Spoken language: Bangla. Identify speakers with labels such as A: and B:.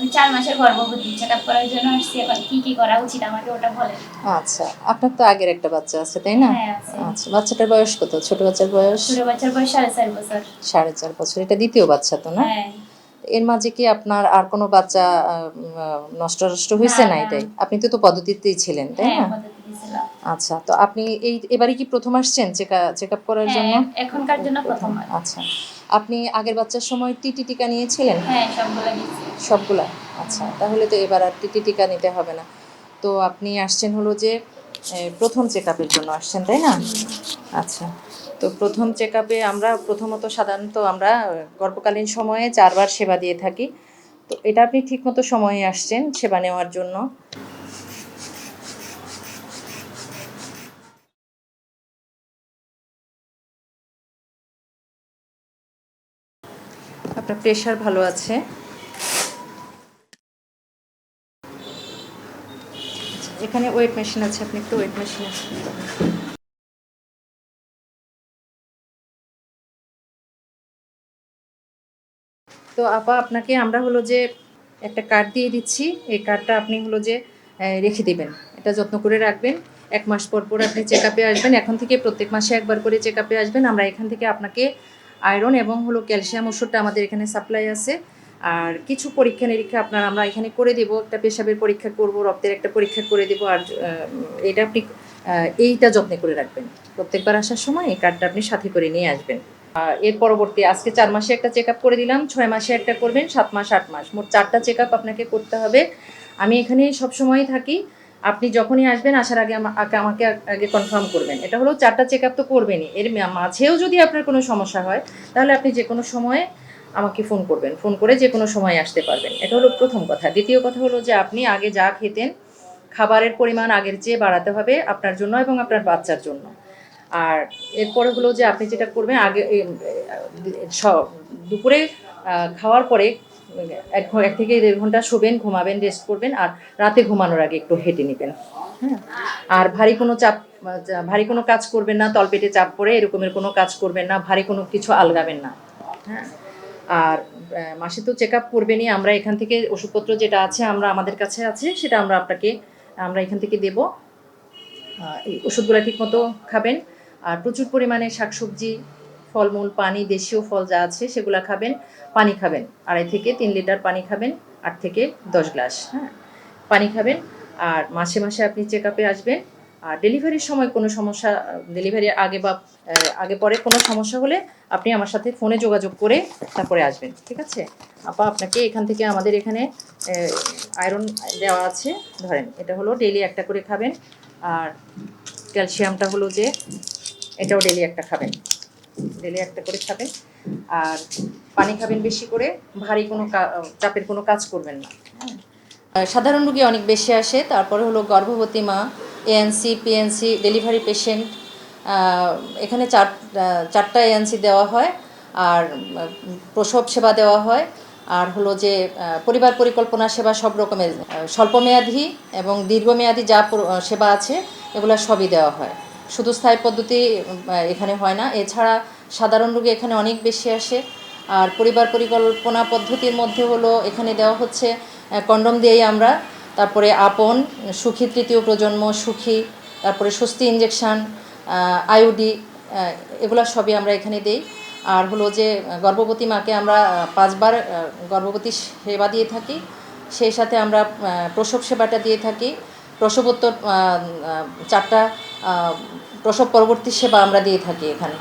A: আমি চার মাসের গর্ভবতী চেক আপ করার জন্য আসছি এখন কি কি করা উচিত আমাকে ওটা বলেন।
B: আচ্ছা আপনার তো আগের একটা বাচ্চা আছে তাই না?
A: হ্যাঁ
B: আচ্ছা বাচ্চাটার বয়স কত? ছোট বাচ্চার বয়স?
A: ছোট বাচ্চার বয়স সাড়ে চার বছর।
B: সাড়ে চার বছর এটা দ্বিতীয় বাচ্চা তো না?
A: হ্যাঁ।
B: এর মাঝে কি আপনার আর কোনো বাচ্চা নষ্ট নষ্ট হয়েছে
A: না।
B: এটাই? আপনি তো তো পদ্ধতিতেই ছিলেন তাই
A: হ্যাঁ
B: না? আচ্ছা তো আপনি এই এবারে কি প্রথম আসছেন চেক আপ করার জন্য?
A: এখনকার জন্য প্রথম
B: আচ্ছা। আপনি আগের বাচ্চার সময় টিটি টিকা নিয়েছিলেন?
A: হ্যাঁ সবগুলো
B: সবগুলা? আচ্ছা তাহলে তো এবার আর টিটি টিকা নিতে হবে না। তো আপনি আসছেন হলো যে প্রথম চেক আপের জন্য আসছেন তাই না? আচ্ছা তো প্রথম চেক আপে আমরা প্রথমত সাধারণত আমরা গর্ভকালীন সময়ে চারবার সেবা দিয়ে থাকি। তো এটা আপনি ঠিকমতো সময়ে আসছেন সেবা নেওয়ার জন্য। আপনার প্রেশার ভালো আছে? এখানে ওয়েট মেশিন আছে, আপনি একটু ওয়েট মেশিন তো আপা, আপনাকে আমরা হলো যে একটা কার্ড দিয়ে দিচ্ছি। এই কার্ডটা আপনি হলো যে রেখে দিবেন। এটা যত্ন করে রাখবেন। এক মাস পর পর আপনি চেক আসবেন। এখন থেকে প্রত্যেক মাসে একবার করে চেক আসবেন। আমরা এখান থেকে আপনাকে আয়রন এবং হলো ক্যালসিয়াম ওষুধটা আমাদের এখানে সাপ্লাই আছে। আর কিছু পরীক্ষা নিরীক্ষা আপনার আমরা এখানে করে দেবো। একটা পেশাবের পরীক্ষা করব, রক্তের একটা পরীক্ষা করে দেবো। আর এটা আপনি এইটা যত্নে করে রাখবেন। প্রত্যেকবার আসার সময় এই কার্ডটা আপনি সাথে করে নিয়ে আসবেন। আর এর পরবর্তী, আজকে চার মাসে একটা চেক করে দিলাম। ছয় মাসে একটা করবেন, সাত মাস আট মাস। মোট চারটা চেক আপ আপনাকে করতে হবে। আমি এখানে সব সময়ই থাকি। আপনি যখনই আসবেন, আসার আগে আমা- আগে আমাকে আগে কনফার্ম করবেন। এটা হলো চারটা চেক আপ তো করবেনই। এর মাঝেও যদি আপনার কোনো সমস্যা হয়, তাহলে আপনি যে কোনো সময়ে আমাকে ফোন করবেন। ফোন করে যে কোনো সময় আসতে পারবেন। এটা হলো প্রথম কথা। দ্বিতীয় কথা হলো যে আপনি আগে যা খেতেন, খাবারের পরিমাণ আগের চেয়ে বাড়াতে হবে আপনার জন্য এবং আপনার বাচ্চার জন্য। আর এরপরে হলো যে আপনি যেটা করবেন, আগে দুপুরে খাওয়ার পরে এক ঘ- এক থেকে দেড় ঘণ্টা শোবেন, ঘুমাবেন রেস্ট করবেন আর রাতে ঘুমানোর আগে একটু হেঁটে নেবেন। হ্যাঁ? আর ভারী কোনো চাপ ভারী কোনো কাজ করবেন না, তলপেটে চাপ পড়ে এরকমের কোনো কাজ করবেন না, ভারী কোনো কিছু আলগাবেন না। হ্যাঁ? আর মাসে তো চেক আপ করবেনই, আমরা এখান থেকে ওষুধপত্র যেটা আছে আমরা আমাদের কাছে আছে, সেটা আমরা আপনাকে, আমরা এখান থেকে দেব। এই ওষুধগুলো ঠিকমতো খাবেন। আর প্রচুর পরিমাণে শাকসবজি ফলমূল, পানি, দেশীয় ফল যা আছে সেগুলো খাবেন, পানি খাবেন। আড়াই থেকে তিন লিটার পানি খাবেন, আট থেকে দশ গ্লাস হ্যাঁ? পানি খাবেন, আর মাসে মাসে আপনি চেক আপে আসবেন। আর ডেলিভারির সময় কোনো সমস্যা ডেলিভারির আগে বা আগে পরে কোনো সমস্যা হলে আপনি আমার সাথে ফোনে যোগাযোগ করে তারপরে আসবেন, ঠিক আছে? আপা, আপনাকে এখান থেকে আমাদের এখানে আয়রন দেওয়া আছে, ধরেন এটা হলো ডেইলি একটা করে খাবেন। আর ক্যালসিয়ামটা হলো যে এটাও ডেলি একটা খাবেন। ডেলি একটা করে খাবেন। আর পানি খাবেন বেশি করে, ভারী কোনো চাপের কোনো কাজ করবেন না। হ্যাঁ। সাধারণ রোগী অনেক বেশি আসে, তারপরে হলো গর্ভবতী মা এএনসি পিএনসি ডেলিভারি পেশেন্ট এখানে চার চারটা এএনসি দেওয়া হয়, আর প্রসব সেবা দেওয়া হয়, আর হলো যে পরিবার পরিকল্পনা সেবা সব রকমের স্বল্পমেয়াদী এবং দীর্ঘমেয়াদী যা সেবা আছে, এগুলো সবই দেওয়া হয়। শুধু স্থায়ী পদ্ধতি এখানে হয় না। এছাড়া সাধারণ রোগী এখানে অনেক বেশি আসে। আর পরিবার পরিকল্পনা পদ্ধতির মধ্যে হলো এখানে দেওয়া হচ্ছে কন্ডম দিয়েই আমরা। তারপরে আপন, সুখী তৃতীয় প্রজন্ম, সুখী, তারপরে স্বস্তি ইঞ্জেকশান আইউডি এগুলো সবই আমরা এখানে দেই। আর হলো যে গর্ভবতী মাকে আমরা পাঁচবার গর্ভবতী সেবা দিয়ে থাকি। সেই সাথে আমরা প্রসব সেবাটা দিয়ে থাকি। প্রসবোত্তর চারটা প্রসব পরবর্তী সেবা আমরা দিয়ে থাকি এখানে।